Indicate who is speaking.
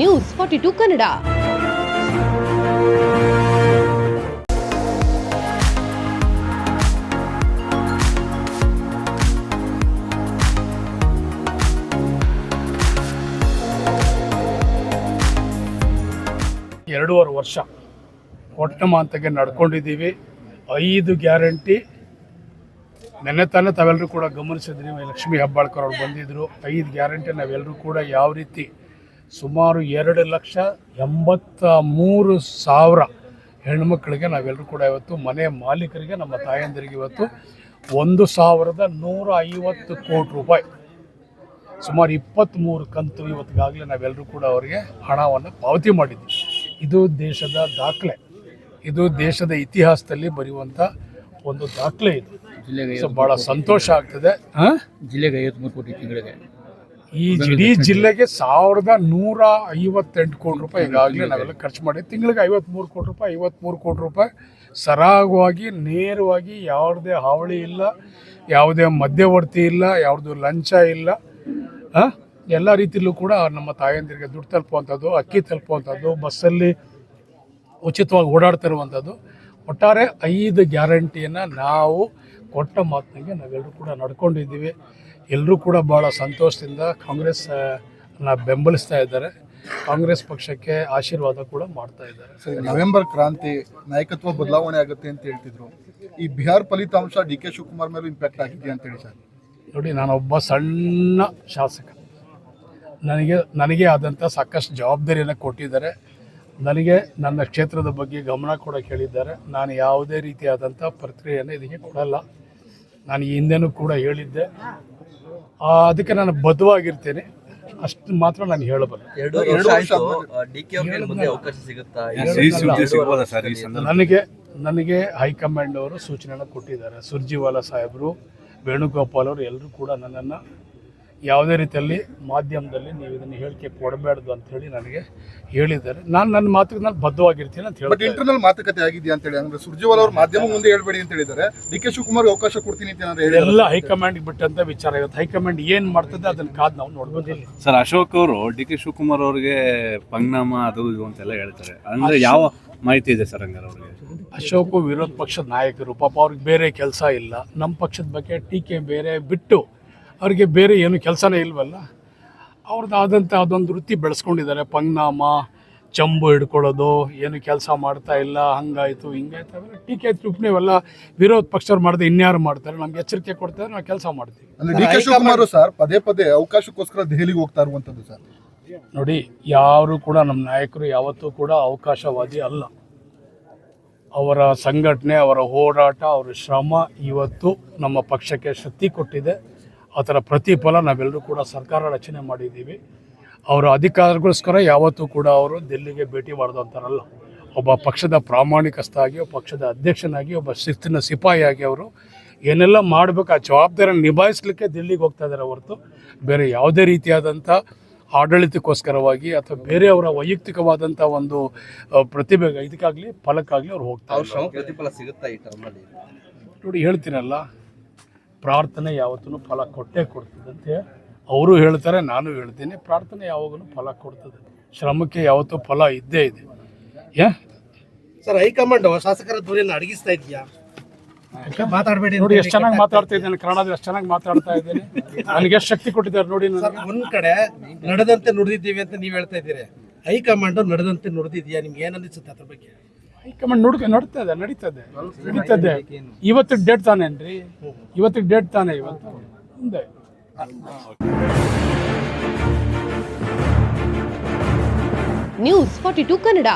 Speaker 1: News forty to Kannada
Speaker 2: ಎರಡೂವರೆ ವರ್ಷ ಕೊಟ್ಟ ಮಾತಿಗೆ ನಡ್ಕೊಂಡಿದ್ದೀವಿ. ಐದು ಗ್ಯಾರಂಟಿ. ನೆನ್ನೆ ತಾನೇ ತಾವೆಲ್ಲರೂ ಕೂಡ ಗಮನಿಸಿದ್ರಿ ಲಕ್ಷ್ಮೀ ಹೆಬ್ಬಾಳ್ಕರ್ ಅವ್ರು ಬಂದಿದ್ದರು ಐದು ಗ್ಯಾರಂಟಿ ನಾವೆಲ್ಲರೂ ಕೂಡ ಯಾವ ರೀತಿ ಸುಮಾರು ಎರಡು ಲಕ್ಷ ಎಂಬತ್ತ ಮೂರು ಸಾವಿರ ಹೆಣ್ಮಕ್ಳಿಗೆ ನಾವೆಲ್ಲರೂ ಕೂಡ ಇವತ್ತು ಮನೆ ಮಾಲೀಕರಿಗೆ ನಮ್ಮ ತಾಯಂದಿರಿಗೆ ಇವತ್ತು ಒಂದು ಸಾವಿರದ ನೂರ ಐವತ್ತು ಕೋಟಿ ರೂಪಾಯಿ. ಸುಮಾರು ಇಪ್ಪತ್ತ್ಮೂರು ಕಂತು ಇವತ್ತಿಗಾಗಲೇ ನಾವೆಲ್ಲರೂ ಕೂಡ ಅವರಿಗೆ ಹಣವನ್ನು ಪಾವತಿ ಮಾಡಿದ್ವಿ. ಇದು ದೇಶದ ದಾಖಲೆ. ಇದು ದೇಶದ ಇತಿಹಾಸದಲ್ಲಿ ಬರೆಯುವಂಥ ಒಂದು ದಾಖಲೆ ಇದು.
Speaker 3: ಜಿಲ್ಲೆಗೆ
Speaker 2: ಭಾಳ ಸಂತೋಷ ಆಗ್ತದೆ. ಹಾಂ?
Speaker 3: ಜಿಲ್ಲೆಗೆ ಐವತ್ಮೂರು ಕೋಟಿ ತಿಂಗಳಿಗೆ.
Speaker 2: ಈ ಇಡೀ ಜಿಲ್ಲೆಗೆ ಸಾವಿರದ ನೂರ ಐವತ್ತೆಂಟು ಕೋಟಿ ರೂಪಾಯಿ ಈಗಾಗಲೇ ನಾವೆಲ್ಲ ಖರ್ಚು ಮಾಡಿ ತಿಂಗಳಿಗೆ ಐವತ್ತ್ಮೂರು ಕೋಟಿ ರೂಪಾಯಿ ಐವತ್ತ್ಮೂರು ಕೋಟಿ ರೂಪಾಯಿ ಸರಾಗವಾಗಿ ನೇರವಾಗಿ ಯಾವುದೇ ಹಾವಳಿ ಇಲ್ಲ ಯಾವುದೇ ಮಧ್ಯವರ್ತಿ ಇಲ್ಲ ಯಾವುದು ಲಂಚ ಇಲ್ಲ ಎಲ್ಲ ರೀತಿಯಲ್ಲೂ ಕೂಡ ನಮ್ಮ ತಾಯಂದಿರಿಗೆ ದುಡ್ಡು ತಲುಪುವಂಥದ್ದು ಅಕ್ಕಿ ತಲುಪುವಂಥದ್ದು ಬಸ್ಸಲ್ಲಿ ಉಚಿತವಾಗಿ ಓಡಾಡ್ತಿರುವಂಥದ್ದು ಒಟ್ಟಾರೆ ಐದು ಗ್ಯಾರಂಟಿಯನ್ನು ನಾವು ಕೊಟ್ಟ ಮಾತಿನಂಗೆ ನಾವೆಲ್ಲರೂ ಕೂಡ ನಡ್ಕೊಂಡಿದ್ದೀವಿ. ಎಲ್ಲರೂ ಕೂಡ ಭಾಳ ಸಂತೋಷದಿಂದ ಕಾಂಗ್ರೆಸ್ ಬೆಂಬಲಿಸ್ತಾ ಇದ್ದಾರೆ. ಕಾಂಗ್ರೆಸ್ ಪಕ್ಷಕ್ಕೆ ಆಶೀರ್ವಾದ ಕೂಡ ಮಾಡ್ತಾ ಇದ್ದಾರೆ.
Speaker 4: ಸರಿ ನವೆಂಬರ್ ಕ್ರಾಂತಿ ನಾಯಕತ್ವ ಬದಲಾವಣೆ ಆಗುತ್ತೆ ಅಂತ ಹೇಳ್ತಿದ್ರು. ಈ ಬಿಹಾರ್ ಫಲಿತಾಂಶ ಡಿ ಕೆ ಶಿವಕುಮಾರ್ ಮೇಲೂ ಇಂಪ್ಯಾಕ್ಟ್ ಆಗಿದೆ ಅಂತ ಹೇಳಿ ಸರ್?
Speaker 2: ನೋಡಿ ನಾನೊಬ್ಬ ಸಣ್ಣ ಶಾಸಕ. ನನಗೆ ನನಗೆ ಆದಂಥ ಸಾಕಷ್ಟು ಜವಾಬ್ದಾರಿಯನ್ನು ಕೊಟ್ಟಿದ್ದಾರೆ. ನನಗೆ ನನ್ನ ಕ್ಷೇತ್ರದ ಬಗ್ಗೆ ಗಮನ ಕೂಡ ಕೇಳಿದ್ದಾರೆ. ನಾನು ಯಾವುದೇ ರೀತಿಯಾದಂಥ ಪ್ರತಿಕ್ರಿಯೆಯನ್ನು ಇದಕ್ಕೆ ಕೊಡಲ್ಲ. ನಾನು ಈ ಹಿಂದೆನೂ ಕೂಡ ಹೇಳಿದ್ದೆ. ಅದಕ್ಕೆ ನಾನು ಬದ್ಧವಾಗಿರ್ತೇನೆ. ಅಷ್ಟು ಮಾತ್ರ ನಾನು ಹೇಳಬಲ್ಲೆ.
Speaker 5: ಎರಡು
Speaker 4: ಎರಡು
Speaker 5: ವರ್ಷ
Speaker 4: ವರ್ಷ
Speaker 5: ಆಯ್ತು. ಡಿ ಕೆ ಅವ್ರಿಗೆ ಮುಂದೆ ಅವಕಾಶ ಸಿಗುತ್ತಾ?
Speaker 2: ಸಿಹಿ ಸುದ್ದಿ ಸಿಗ್ಬೋದಾ ನನಗೆ ನನಗೆ ಹೈಕಮಾಂಡ್ ಅವರು ಸೂಚನೆಯನ್ನು ಕೊಟ್ಟಿದ್ದಾರೆ. ಸುರ್ಜಿವಾಲಾ ಸಾಹೇಬರು ವೇಣುಗೋಪಾಲ್ ಅವರು ಎಲ್ಲರೂ ಕೂಡ ನನ್ನನ್ನು ಯಾವುದೇ ರೀತಿಯಲ್ಲಿ ಮಾಧ್ಯಮದಲ್ಲಿ ನೀವು ಇದನ್ನು ಹೇಳಿಕೆ ಕೊಡಬೇಡ್ದು ಅಂತ ಹೇಳಿ ನನಗೆ ಹೇಳಿದ್ದಾರೆ. ನಾನು ನನ್ನ ಮಾತಿಗೆ ನಾನು ಬದ್ಧವಾಗಿರ್ತೀನಿ ಅಂತ ಹೇಳಿ
Speaker 4: ಇಂಟರ್ನಲ್ ಮಾತುಕತೆ ಆಗಿದೆಯಾ ಅಂತ ಹೇಳಿ ಅಂದ್ರೆ ಸುರ್ಜೇವಾಲ ಅವರು ಮಾಧ್ಯಮ ಮುಂದೆ ಹೇಳಬೇಡಿ ಅಂತ ಹೇಳಿದ್ದಾರೆ. ಡಿ ಕೆ ಶಿವಕುಮಾರ್ ಅವಕಾಶ ಕೊಡ್ತೀನಿ ಅಂತ
Speaker 2: ಎಲ್ಲ ಹೈಕಮಾಂಡ್ ಬಿಟ್ಟಂತ ವಿಚಾರ ಇವತ್ತು ಹೈಕಮಾಂಡ್ ಏನು ಮಾಡ್ತದೆ ಅದನ್ನ ಕಾದು ನಾವು ನೋಡ್ಬೋದಿಲ್ಲ
Speaker 6: ಸರ್ ಅಶೋಕ್ ಅವರು ಡಿ ಕೆ ಶಿವಕುಮಾರ್ ಅವರಿಗೆ ಪಂಗ್ನಾಮ ಅದು ಇದು ಅಂತೆಲ್ಲ ಹೇಳ್ತಾರೆ. ಅಂದ್ರೆ ಯಾವ ಮಾಹಿತಿ ಇದೆ ಸರ್ ಹಂಗಾರ ಅವರಿಗೆ?
Speaker 2: ಅಶೋಕ್ ವಿರೋಧ ಪಕ್ಷದ ನಾಯಕರು ಪಾಪ ಅವ್ರಿಗೆ ಬೇರೆ ಕೆಲಸ ಇಲ್ಲ. ನಮ್ಮ ಪಕ್ಷದ ಬಗ್ಗೆ ಟೀಕೆ ಬೇರೆ ಬಿಟ್ಟು ಅವ್ರಿಗೆ ಬೇರೆ ಏನು ಕೆಲಸನೇ ಇಲ್ವಲ್ಲ? ಅವ್ರದ್ದಾದಂಥ ಅದೊಂದು ವೃತ್ತಿ ಬೆಳೆಸ್ಕೊಂಡಿದ್ದಾರೆ. ಪಂಗ್ನಾಮ ಚಂಬು ಹಿಡ್ಕೊಳ್ಳೋದು ಏನು ಕೆಲಸ ಮಾಡ್ತಾ ಇಲ್ಲ ಹಂಗಾಯ್ತು ಹಿಂಗಾಯ್ತು. ಅಂದರೆ ಟೀಕೆ ಟಿಪ್ಪಣಿ ಇವೆಲ್ಲ ವಿರೋಧ ಪಕ್ಷರು ಮಾಡಿದ್ರೆ ಇನ್ಯಾರು ಮಾಡ್ತಾರೆ? ನಮ್ಗೆ ಎಚ್ಚರಿಕೆ ಕೊಡ್ತಾರೆ ನಾವು ಕೆಲಸ ಮಾಡ್ತೀವಿ.
Speaker 4: ಅಂದರೆ ಡಿ ಕೆ ಶಿವಕುಮಾರ್ ಸರ್ ಪದೇ ಪದೇ ಅವಕಾಶಕ್ಕೋಸ್ಕರ ದೆಹಲಿಗೆ ಹೋಗ್ತಾ ಇರುವಂಥದ್ದು ಸರ್.
Speaker 2: ನೋಡಿ ಯಾರು ಕೂಡ ನಮ್ಮ ನಾಯಕರು ಯಾವತ್ತೂ ಕೂಡ ಅವಕಾಶವಾದಿ ಅಲ್ಲ. ಅವರ ಸಂಘಟನೆ ಅವರ ಹೋರಾಟ ಅವರ ಶ್ರಮ ಇವತ್ತು ನಮ್ಮ ಪಕ್ಷಕ್ಕೆ ಶಕ್ತಿ ಕೊಟ್ಟಿದೆ. ಅದರ ಪ್ರತಿಫಲ ನಾವೆಲ್ಲರೂ ಕೂಡ ಸರ್ಕಾರ ರಚನೆ ಮಾಡಿದ್ದೀವಿ. ಅವರ ಅಧಿಕಾರಗೋಸ್ಕರ ಯಾವತ್ತೂ ಕೂಡ ಅವರು ದಿಲ್ಲಿಗೆ ಭೇಟಿ ಮಾಡಿದಂಥರಲ್ಲ ಒಬ್ಬ ಪಕ್ಷದ ಪ್ರಾಮಾಣಿಕಸ್ಥಾಗಿ ಒಬ್ಬ ಪಕ್ಷದ ಅಧ್ಯಕ್ಷನಾಗಿ ಒಬ್ಬ ಶಿಸ್ತಿನ ಸಿಪಾಯಿಯಾಗಿ ಅವರು ಏನೆಲ್ಲ ಮಾಡಬೇಕು ಆ ಜವಾಬ್ದಾರಿಯನ್ನು ನಿಭಾಯಿಸಲಿಕ್ಕೆ ದಿಲ್ಲಿಗೆ ಹೋಗ್ತಾ ಇದ್ದಾರೆ ಹೊರತು ಬೇರೆ ಯಾವುದೇ ರೀತಿಯಾದಂಥ ಆಡಳಿತಕ್ಕೋಸ್ಕರವಾಗಿ ಅಥವಾ ಬೇರೆಯವರ ವೈಯಕ್ತಿಕವಾದಂಥ ಒಂದು ಪ್ರತಿಭೆ ಇದಕ್ಕಾಗಲಿ ಫಲಕ್ಕಾಗಲಿ ಅವ್ರು ಹೋಗ್ತಾ
Speaker 5: ಅವ್ರ ಪ್ರತಿಫಲ ಸಿಗುತ್ತಾ ಈ ಟರ್ಮಲ್ಲಿ
Speaker 2: ನೋಡಿ ಹೇಳ್ತೀನಲ್ಲ ಪ್ರಾರ್ಥನೆ ಯಾವತ್ತೂ ಫಲ ಕೊಟ್ಟೇ ಕೊಡ್ತದಂತೆ ಅವರು ಹೇಳ್ತಾರೆ ನಾನು ಹೇಳ್ತೀನಿ ಪ್ರಾರ್ಥನೆ ಯಾವಾಗಲೂ ಫಲ ಕೊಡ್ತದೆ. ಶ್ರಮಕ್ಕೆ ಯಾವತ್ತೂ ಫಲ ಇದ್ದೇ ಇದೆ. ಯಾ
Speaker 7: ಸರ್ ಹೈಕಮಾಂಡ್ ಶಾಸಕರ ಧ್ವನಿಯನ್ನು ಅಡಗಿಸ್ತಾ ಇದೆಯಾ ಮಾತಾಡಬೇಡಿ
Speaker 2: ನೋಡಿ ಎಷ್ಟು ಚೆನ್ನಾಗಿ ಮಾತಾಡ್ತಾ ಇದ್ದೇನೆ. ಕನ್ನಡದಲ್ಲಿ ಎಷ್ಟು ಚೆನ್ನಾಗಿ ಮಾತಾಡ್ತಾ ಇದ್ದೇನೆ. ನನಗೆ ಎಷ್ಟು ಶಕ್ತಿ ಕೊಟ್ಟಿದ್ದಾರೆ ನೋಡಿ
Speaker 7: ಒಂದ್ ಕಡೆ ನಡೆದಂತೆ ನುಡಿದಿದ್ದೀವಿ ಅಂತ ನೀವು ಹೇಳ್ತಾ ಇದ್ದೀರಿ. ಹೈಕಮಾಂಡ್ ನಡೆದಂತೆ ನುಡಿದಿದ್ಯಾ ನಿಮ್ಗೆ ಏನ್ ಅನಿಸುತ್ತೆ ಅದ್ರ ಬಗ್ಗೆ?
Speaker 2: ಹೈಕಮಾಂಡ್ ನೋಡ್ಕ ನಡೀತದೆ ನಡೀತದೆ. ನಡೀತದೆ. ಇವತ್ತು ಡೇಟ್ ತಾನೇನ್ರಿ ಇವತ್ತಿಗೆ ಡೇಟ್ ತಾನೇ ಇವತ್ತು? ಮುಂದೆ
Speaker 1: ನ್ಯೂಸ್ ಫಾರ್ಟಿ ಟು ಕನ್ನಡ